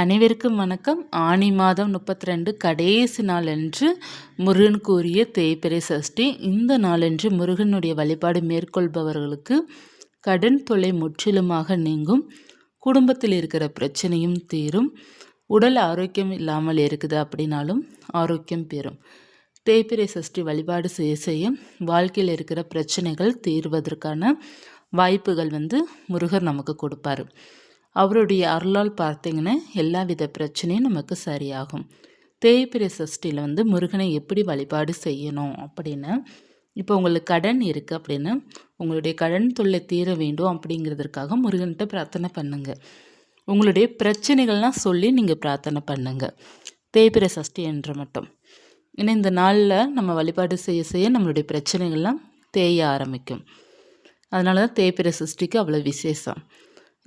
அனைவருக்கும் வணக்கம். ஆனி மாதம் முப்பத்தி ரெண்டு கடைசி நாளன்று முருகன் கூறிய தேய்பிறை சஷ்டி. இந்த நாளன்று முருகனுடைய வழிபாடு மேற்கொள்பவர்களுக்கு கடன் தொல்லை முற்றிலுமாக நீங்கும். குடும்பத்தில் இருக்கிற பிரச்சனையும் தீரும். உடல் ஆரோக்கியம் இல்லாமல் இருக்குது அப்படின்னாலும் ஆரோக்கியம் பெறும். தேய்பிறை சஷ்டி வழிபாடு செய்ய செய்ய வாழ்க்கையில் இருக்கிற பிரச்சனைகள் தீர்வதற்கான வாய்ப்புகள் வந்து முருகர் நமக்கு கொடுப்பாரு. அவருடைய அருளால் பார்த்தீங்கன்னா எல்லா வித பிரச்சனையும் நமக்கு சரியாகும். தேய்பிரை சஷ்டியில் வந்து முருகனை எப்படி வழிபாடு செய்யணும் அப்படின்னு. இப்போ உங்களுக்கு கடன் இருக்குது அப்படின்னு. உங்களுடைய கடன் தொல்லை தீர வேண்டும் அப்படிங்கிறதுக்காக முருகன்கிட்ட பிரார்த்தனை பண்ணுங்கள் உங்களுடைய பிரச்சனைகள்லாம் சொல்லி நீங்கள் பிரார்த்தனை பண்ணுங்கள் தேய்பிரை சஷ்டி என்று மட்டும். ஏன்னா இந்த நாளில் நம்ம வழிபாடு செய்ய செய்ய நம்மளுடைய பிரச்சனைகள்லாம் தேய ஆரம்பிக்கும். அதனால தான் தேய்பிரை சஷ்டிக்கு அவ்வளோ விசேஷம்.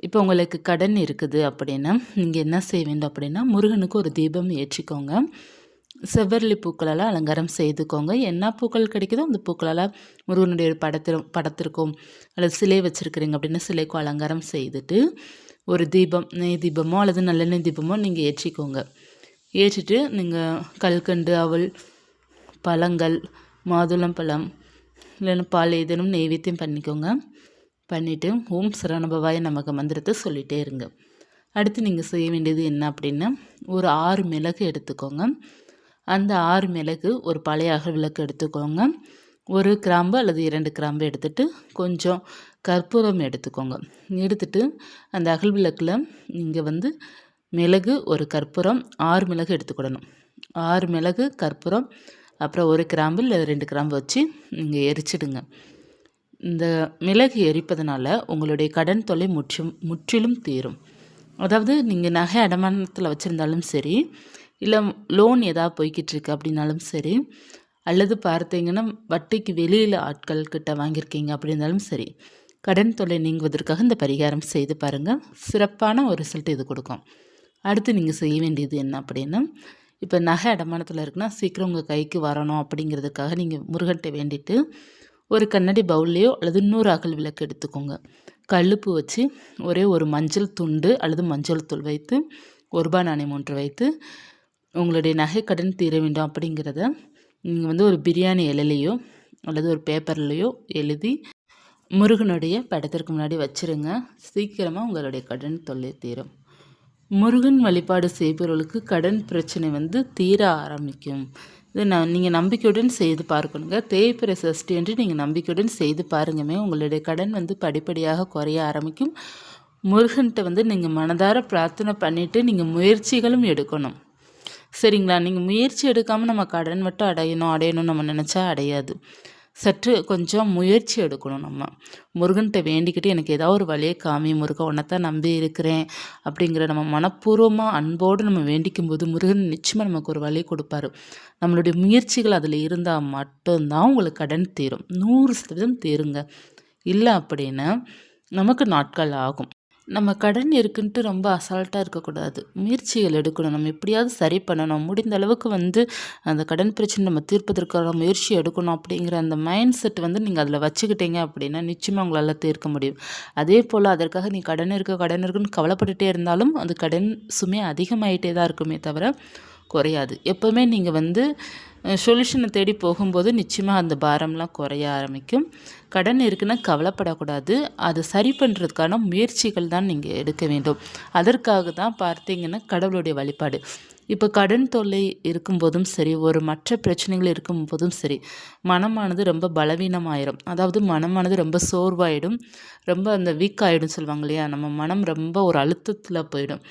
இப்போ உங்களுக்கு கடன் இருக்குது அப்படின்னா நீங்கள் என்ன செய்ய வேண்டும் அப்படின்னா முருகனுக்கு ஒரு தீபம் ஏற்றிக்கோங்க. செவ்வரளி பூக்களால் அலங்காரம் செய்துக்கோங்க. என்ன பூக்கள் கிடைக்குதோ அந்த பூக்களால் முருகனுடைய படத்திலும் படத்திற்கும் அல்லது சிலை வச்சுருக்கிறீங்க அப்படின்னா சிலைக்கும் அலங்காரம் செய்துட்டு ஒரு தீபம் நெய் தீபமோ அல்லது நல்லெண்ணெய் தீபமோ நீங்கள் ஏற்றிக்கோங்க. ஏற்றிட்டு நீங்கள் கல்கண்டு அவள் பழங்கள் மாதுளம்பழம் இல்லைன்னா பால் ஏதேனும் நெய்வேத்தியம் பண்ணிக்கோங்க. பண்ணிவிட்டு ஓம் சரணபவாய நமக்கு மந்திரத்தை சொல்லிகிட்டே இருங்க. அடுத்து நீங்கள் செய்ய வேண்டியது என்ன அப்படின்னா ஒரு ஆறு மிளகு எடுத்துக்கோங்க. அந்த ஆறு மிளகு ஒரு பழைய அகல் விளக்கு எடுத்துக்கோங்க. ஒரு கிராம்பு அல்லது இரண்டு கிராம்பு எடுத்துகிட்டு கொஞ்சம் கற்பூரம் எடுத்துக்கோங்க. எடுத்துட்டு அந்த அகல் விளக்கில் நீங்கள் வந்து மிளகு ஒரு கற்பூரம் ஆறு மிளகு எடுத்துக்கிடணும். ஆறு மிளகு கற்பூரம் அப்புறம் ஒரு கிராம்பு இல்லை ரெண்டு கிராம்பு வச்சு நீங்கள் எரிச்சிடுங்க. இந்த மிளகு எரிப்பதனால உங்களுடைய கடன் தொல்லை முற்றும் முற்றிலும் தீரும். அதாவது நீங்கள் நகை அடமானத்தில் வச்சுருந்தாலும் சரி இல்லை லோன் ஏதாவது போய்கிட்டு இருக்கு அப்படின்னாலும் சரி அல்லது பார்த்தீங்கன்னா வட்டிக்கு வெளியில் ஆட்கள் கிட்ட வாங்கியிருக்கீங்க அப்படின்னாலும் சரி கடன் தொல்லை நீங்குவதற்காக இந்த பரிகாரம் செய்து பாருங்கள் சிறப்பான ஒரு ரிசல்ட் இது கொடுக்கும். அடுத்து நீங்கள் செய்ய வேண்டியது என்ன அப்படின்னா இப்போ நகை அடமானத்தில் இருக்குன்னா சீக்கிரம் உங்கள் கைக்கு வரணும் அப்படிங்கிறதுக்காக நீங்கள் முருகன்கிட்ட வேண்டிட்டு ஒரு கண்ணாடி பவுல்லையோ அல்லது இன்னொரு அகல் விளக்கு எடுத்துக்கோங்க. கழுப்பு வச்சு ஒரே ஒரு மஞ்சள் துண்டு அல்லது மஞ்சள் தூள் வைத்து ஒரு ரூபாய் நாணயம் ஒன்று வைத்து உங்களுடைய நகை கடன் தீர வேண்டும் அப்படிங்கிறத நீங்கள் வந்து ஒரு பிரியாணி இலையிலையோ அல்லது ஒரு பேப்பர்லேயோ எழுதி முருகனுடைய படத்திற்கு முன்னாடி வச்சுருங்க. சீக்கிரமாக உங்களுடைய கடன் தொல்லை தீரும். முருகன் வழிபாடு செய்பவர்களுக்கு கடன் பிரச்சனை வந்து தீர ஆரம்பிக்கும். இது நான் நீங்கள் நம்பிக்கையுடன் செய்து பார்க்கணுங்க. தேய்பிறை சஷ்டி என்று நீங்கள் நம்பிக்கையுடன் செய்து பாருங்கமே. உங்களுடைய கடன் வந்து படிப்படியாக குறைய ஆரம்பிக்கும். முருகன்கிட்ட வந்து நீங்கள் மனதார பிரார்த்தனை பண்ணிவிட்டு நீங்கள் முயற்சிகளும் எடுக்கணும். சரிங்களா? நீங்கள் முயற்சி எடுக்காமல் நம்ம கடன் மட்டும் அடையணும் அடையணும் நம்ம நினச்சா அடையாது. சற்று கொஞ்சம் முயற்சி எடுக்கணும் நம்ம. முருகன்கிட்ட வேண்டிக்கிட்டு எனக்கு ஏதாவது ஒரு வழியை காமி முருகன் உன்னைத்தான் நம்பி இருக்கிறேன் அப்படிங்கிற நம்ம மனப்பூர்வமாக அன்போடு நம்ம வேண்டிக்கும் போது முருகன் நிச்சயமாக நமக்கு ஒரு வழி கொடுப்பாரு. நம்மளுடைய முயற்சிகள் அதில் இருந்தால் மட்டும்தான் உங்களுக்கு கடன் தீரும். நூறு சதவீதம் தீருங்க. இல்லை அப்படின்னா நமக்கு நாட்கள் ஆகும். நம்ம கடன் இருக்குன்ட்டு ரொம்ப அசால்ட்டாக இருக்கக்கூடாது. முயற்சிகள் எடுக்கணும். நம்ம எப்படியாவது சரி பண்ணணும். முடிந்த அளவுக்கு வந்து அந்த கடன் பிரச்சனை நம்ம தீர்ப்பதற்கான முயற்சி எடுக்கணும் அப்படிங்கிற அந்த மைண்ட் செட் வந்து நீங்கள் அதில் வச்சுக்கிட்டீங்க அப்படின்னா நிச்சயமாக உங்களால் தீர்க்க முடியும். அதே போல் அதற்காக நீ கடன் இருக்க கடன் இருக்குன்னு கவலைப்பட்டுட்டே இருந்தாலும் அந்த கடன் சுமை அதிகமாயிட்டே தான் இருக்குமே தவிர குறையாது. எப்போவுமே நீங்கள் வந்து சொல்யூஷனை தேடி போகும்போது நிச்சயமாக அந்த பாரம்லாம் குறைய ஆரம்பிக்கும். கடன் இருக்குன்னா கவலைப்படக்கூடாது. அதை சரி பண்ணுறதுக்கான முயற்சிகள் தான் நீங்கள் எடுக்க வேண்டும். அதற்காக தான் பார்த்தீங்கன்னா கடவுளுடைய வழிபாடு. இப்போ கடன் தொல்லை இருக்கும்போதும் சரி ஒரு மற்ற பிரச்சனைகள் இருக்கும்போதும் சரி மனமானது ரொம்ப பலவீனமாயிரும். அதாவது மனமானது ரொம்ப சோர்வாயிடும். ரொம்ப அந்த வீக் ஆகிடும் சொல்லுவாங்க இல்லையா? நம்ம மனம் ரொம்ப ஒரு அழுத்தத்தில் போயிடும்.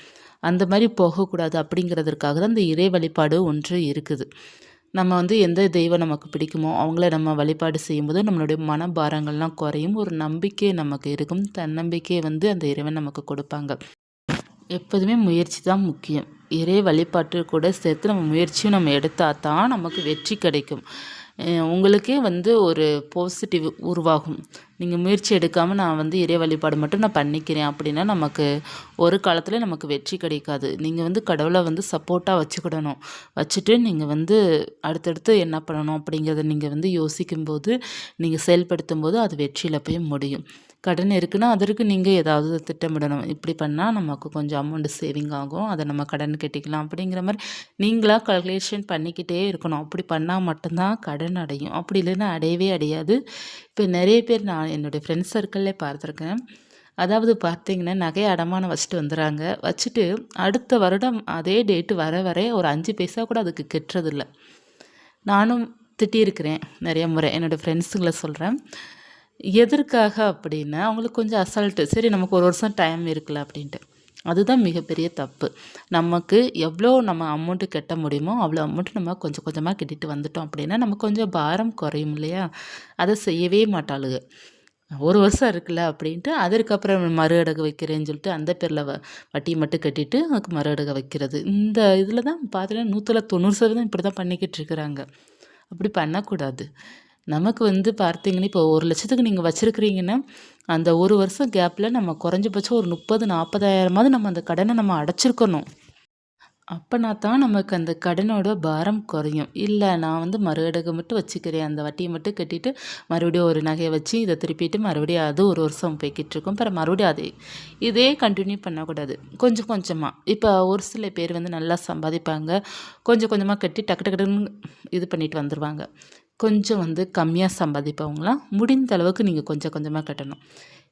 அந்த மாதிரி போகக்கூடாது அப்படிங்கிறதுக்காக தான் இந்த இறை வழிபாடு ஒன்று இருக்குது. நம்ம வந்து எந்த தெய்வம் நமக்கு பிடிக்குமோ அவங்கள நம்ம வழிபாடு செய்யும்போது நம்மளுடைய மனபாரங்கள்லாம் குறையும். ஒரு நம்பிக்கை நமக்கு இருக்கும். தன்னம்பிக்கையை வந்து அந்த இறைவன் நமக்கு கொடுப்பாங்க. எப்போதுமே முயற்சி தான் முக்கியம். இறை வழிபாட்டு கூட சேர்த்து நம்ம முயற்சியும் நம்ம எடுத்தால் தான் நமக்கு வெற்றி கிடைக்கும். உங்களுக்கே வந்து ஒரு பாசிட்டிவ் உருவாகும். நீங்கள் முயற்சி எடுக்காமல் நான் வந்து இறை வழிபாடு மட்டும் நான் பண்ணிக்கிறேன் அப்படின்னா நமக்கு ஒரு காலத்தில் நமக்கு வெற்றி கிடைக்காது. நீங்கள் வந்து கடவுளை வந்து சப்போர்ட்டாக வச்சுக்கிடணும். வச்சுட்டு நீங்கள் வந்து அடுத்தடுத்து என்ன பண்ணணும் அப்படிங்கிறத நீங்கள் வந்து யோசிக்கும்போது நீங்கள் செயல்படுத்தும் போது அது வெற்றியில் போய் முடியும். கடன் இருக்குன்னா அதற்கு நீங்கள் ஏதாவது திட்டமிடணும். இப்படி பண்ணால் நமக்கு கொஞ்சம் அமௌண்ட்டு சேவிங் ஆகும். அதை நம்ம கடன் கட்டிக்கலாம் அப்படிங்கிற மாதிரி நீங்களாக கல்குலேஷன் பண்ணிக்கிட்டே இருக்கணும். அப்படி பண்ணால் மட்டும்தான் கடன் அடையும். அப்படி இல்லைன்னா அடையவே அடையாது. இப்போ நிறைய பேர் நான் என்னுடைய ஃப்ரெண்ட்ஸ் சர்க்கிளில் பார்த்துருக்கேன். அதாவது பார்த்தீங்கன்னா நகையை அடமானம் வச்சுட்டு வந்துடுறாங்க வச்சுட்டு அடுத்த வருடம் அதே டேட்டு வர வர ஒரு அஞ்சு பைசா கூட அதுக்கு கெட்டுறதில்ல. நானும் திட்டியிருக்கிறேன் நிறைய முறை. என்னோடய ஃப்ரெண்ட்ஸுங்களை சொல்கிறேன் எதற்காக அப்படின்னா அவங்களுக்கு கொஞ்சம் அசால்ட்டு சரி நமக்கு ஒரு வருஷம் டைம் இருக்குல்ல அப்படின்ட்டு. அதுதான் மிகப்பெரிய தப்பு. நமக்கு எவ்வளோ நம்ம அமௌண்ட்டு கட்ட முடியுமோ அவ்வளோ அமௌண்ட்டு நம்ம கொஞ்சம் கொஞ்சமாக கட்டிட்டு வந்துட்டோம் அப்படின்னா நமக்கு கொஞ்சம் பாரம் குறையும் இல்லையா? அதை செய்யவே மாட்டாளுங்க ஒரு வருஷம் இருக்குல்ல அப்படின்ட்டு அதற்கப்புறம் மறு அடகு வைக்கிறேன்னு சொல்லிட்டு அந்த பேரில் வ வட்டி மட்டும் கட்டிட்டு அதுக்கு மறு அடகு வைக்கிறது. இந்த இதில் தான் பார்த்தீங்கன்னா நூற்றில் தொண்ணூறு சதவீதம் இப்படி தான் பண்ணிக்கிட்டு இருக்கிறாங்க. அப்படி பண்ணக்கூடாது. நமக்கு வந்து பார்த்தீங்கன்னா இப்போ ஒரு லட்சத்துக்கு நீங்கள் வச்சுருக்கிறீங்கன்னா அந்த ஒரு வருஷம் கேப்பில் நம்ம குறைஞ்சபட்சம் ஒரு முப்பது நாற்பதாயிரமாவது நம்ம அந்த கடனை நம்ம அடைச்சிருக்கணும். அப்போனா தான் நமக்கு அந்த கடனோட பாரம் குறையும். இல்லை நான் வந்து மறு அடகு மட்டும் வச்சுக்கிறேன். அந்த வட்டியை மட்டும் கட்டிட்டு மறுபடியும் ஒரு நகையை வச்சு இதை திருப்பிட்டு மறுபடியும் அது ஒரு வருஷம் போய்கிட்டு இருக்கும். அப்புறம் மறுபடியும் அதே இதே கண்டினியூ பண்ணக்கூடாது. கொஞ்சம் கொஞ்சமாக இப்போ ஒரு சில பேர் வந்து நல்லா சம்பாதிப்பாங்க. கொஞ்சம் கொஞ்சமாக கட்டி டக்கு டக்குன்னு இது பண்ணிட்டு வந்துடுவாங்க கொஞ்சம் வந்து கம்மியாக சம்பாதிப்பவங்களாம் முடிந்த அளவுக்கு நீங்கள் கொஞ்சம் கொஞ்சமாக கட்டணும்.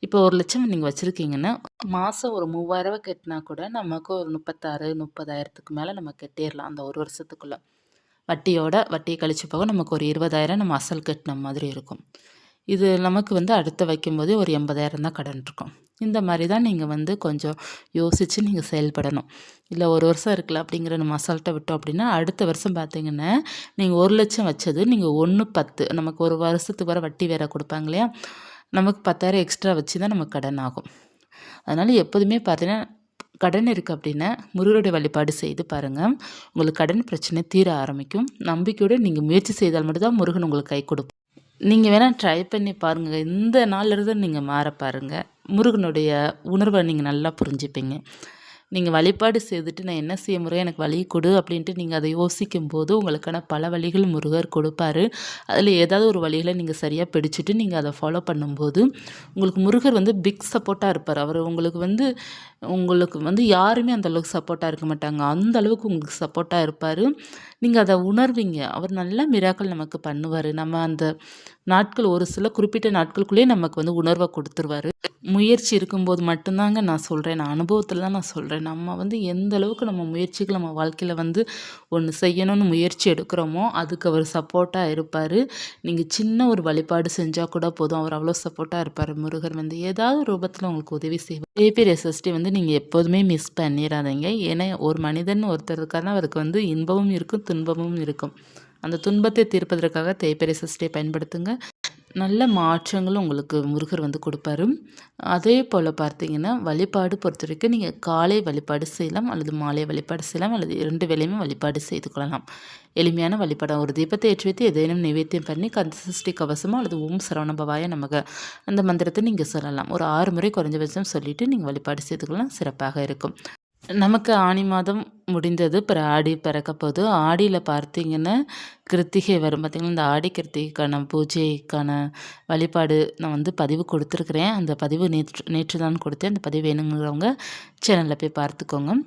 இப்போ ஒரு லட்சம் நீங்கள் வச்சுருக்கீங்கன்னா மாதம் ஒரு மூவாயிரரூவா கட்டினா கூட நமக்கு ஒரு முப்பத்தாறு முப்பதாயிரத்துக்கு மேலே நம்ம கட்டிடலாம் அந்த ஒரு வருஷத்துக்குள்ளே. வட்டியோட வட்டியை கழிச்சு போக நமக்கு ஒரு இருபதாயிரம் நம்ம அசல் கட்டின மாதிரி இருக்கும். இது நமக்கு வந்து அடுத்து வைக்கும்போதே ஒரு எண்பதாயிரம் தான் கடன் இருக்கும். இந்த மாதிரி தான் நீங்கள் வந்து கொஞ்சம் யோசித்து நீங்கள் செயல்படணும். இல்லை ஒரு வருஷம் இருக்கலாம் அப்படிங்கிற நம்ம அசால்ட்டை விட்டோம் அப்படின்னா அடுத்த வருஷம் பார்த்தீங்கன்னா நீங்கள் ஒரு லட்சம் வச்சது நீங்கள் ஒன்று பத்து நமக்கு ஒரு வருஷத்துக்கு வர வட்டி வேற கொடுப்பாங்க இல்லையா? நமக்கு பத்தாயிரம் எக்ஸ்ட்ரா வச்சு தான் நமக்கு கடன் ஆகும். அதனால் எப்போதுமே பார்த்தீங்கன்னா கடன் இருக்குது அப்படின்னா முருகருடைய வழிபாடு செய்து பாருங்கள் உங்களுக்கு கடன் பிரச்சனை தீர ஆரம்பிக்கும். நம்பிக்கையோடு நீங்கள் முயற்சி செய்தால் மட்டும்தான் முருகன் உங்களுக்கு கை கொடுக்கும் நீங்கள் வேணால் ட்ரை பண்ணி பாருங்கள் இந்த நாளிலிருந்து நீங்கள் மாற பாருங்கள் முருகனுடைய உணர்வை நீங்கள் நல்லா புரிஞ்சுப்பீங்க. நீங்கள் வழிபாடு செய்துட்டு நான் என்ன செய்ய முறை எனக்கு வழி கொடு அப்படின்ட்டு நீங்கள் அதை யோசிக்கும் போது உங்களுக்கான பல வழிகள் முருகர் கொடுப்பாரு. அதில் ஏதாவது ஒரு வழிகளை நீங்கள் சரியாக பிடிச்சிட்டு நீங்கள் அதை ஃபாலோ பண்ணும்போது உங்களுக்கு முருகர் வந்து பிக் சப்போர்ட்டாக இருப்பார். அவர் உங்களுக்கு வந்து உங்களுக்கு வந்து யாருமே அந்த அளவுக்கு சப்போர்ட்டாக இருக்க மாட்டாங்க. அந்த அளவுக்கு உங்களுக்கு சப்போர்ட்டாக இருப்பார். நீங்கள் அதை உணர்வீங்க. அவர் நல்ல மிராக்கள் நமக்கு பண்ணுவார். நம்ம அந்த நாட்கள் ஒரு சில குறிப்பிட்ட நாட்களுக்குள்ளேயே நமக்கு வந்து உணர்வை கொடுத்துருவாரு. முயற்சி இருக்கும்போது மட்டும்தாங்க நான் சொல்கிறேன் நான் அனுபவத்தில் தான் நான் சொல்கிறேன் நம்ம வந்து எந்த அளவுக்கு நம்ம முயற்சிகள் நம்ம வாழ்க்கையில் வந்து ஒன்று செய்யணும்னு முயற்சி எடுக்கிறோமோ அதுக்கு அவர் சப்போர்ட்டாக இருப்பார். நீங்கள் சின்ன ஒரு வழிபாடு செஞ்சால் கூட போதும். அவர் அவ்வளோ சப்போர்ட்டாக இருப்பார். முருகர் வந்து ஏதாவது ரூபத்தில் உங்களுக்கு உதவி செய்வார். ஏபிஆர் எஸ்எஸ்டி வந்து நீங்கள் எப்போதுமே மிஸ் பண்ணிடாதீங்க ஏன்னா ஒரு மனிதன் ஒருத்தர் இருக்காருன்னா அவருக்கு வந்து இன்பமும் இருக்கும் துன்பமும் இருக்கும். அந்த துன்பத்தை தீர்ப்பதற்காக தேய்பெரிய சஷ்டியை பயன்படுத்துங்க. நல்ல மாற்றங்களும் உங்களுக்கு முருகர் வந்து கொடுப்பாரு. அதே போல் பார்த்தீங்கன்னா வழிபாடு பொறுத்த வரைக்கும் நீங்கள் காலை வழிபாடு செய்யலாம் அல்லது மாலை வழிபாடு செய்யலாம் அல்லது இரண்டு வேலையுமே வழிபாடு செய்து கொள்ளலாம். எளிமையான வழிபாடு? ஒரு தீபத்தை ஏற்றி வைத்து எதேனும் நிவேத்தியம் பண்ணி கந்த சஷ்டி கவசமோ அல்லது ஓம் சரவணபவாய நமக அந்த மந்திரத்தை நீங்கள் சொல்லலாம். ஒரு ஆறு முறை குறைஞ்சபட்சம் சொல்லிவிட்டு நீங்கள் வழிபாடு செய்துக்கலாம் சிறப்பாக இருக்கும். நமக்கு ஆனி மாதம் முடிந்தது அப்புறம் ஆடி பிறக்க போது ஆடியில் பார்த்தீங்கன்னா கிருத்திகை வரும். பார்த்திங்கன்னா இந்த ஆடி கிருத்திகைக்கான பூஜைக்கான வழிபாடு நான் வந்து பதிவு கொடுத்துருக்குறேன். அந்த பதிவு நேற்று நேற்று தான் கொடுத்தேன். அந்த பதிவு வேணுங்கிறவங்க சேனலில் போய் பார்த்துக்கோங்க.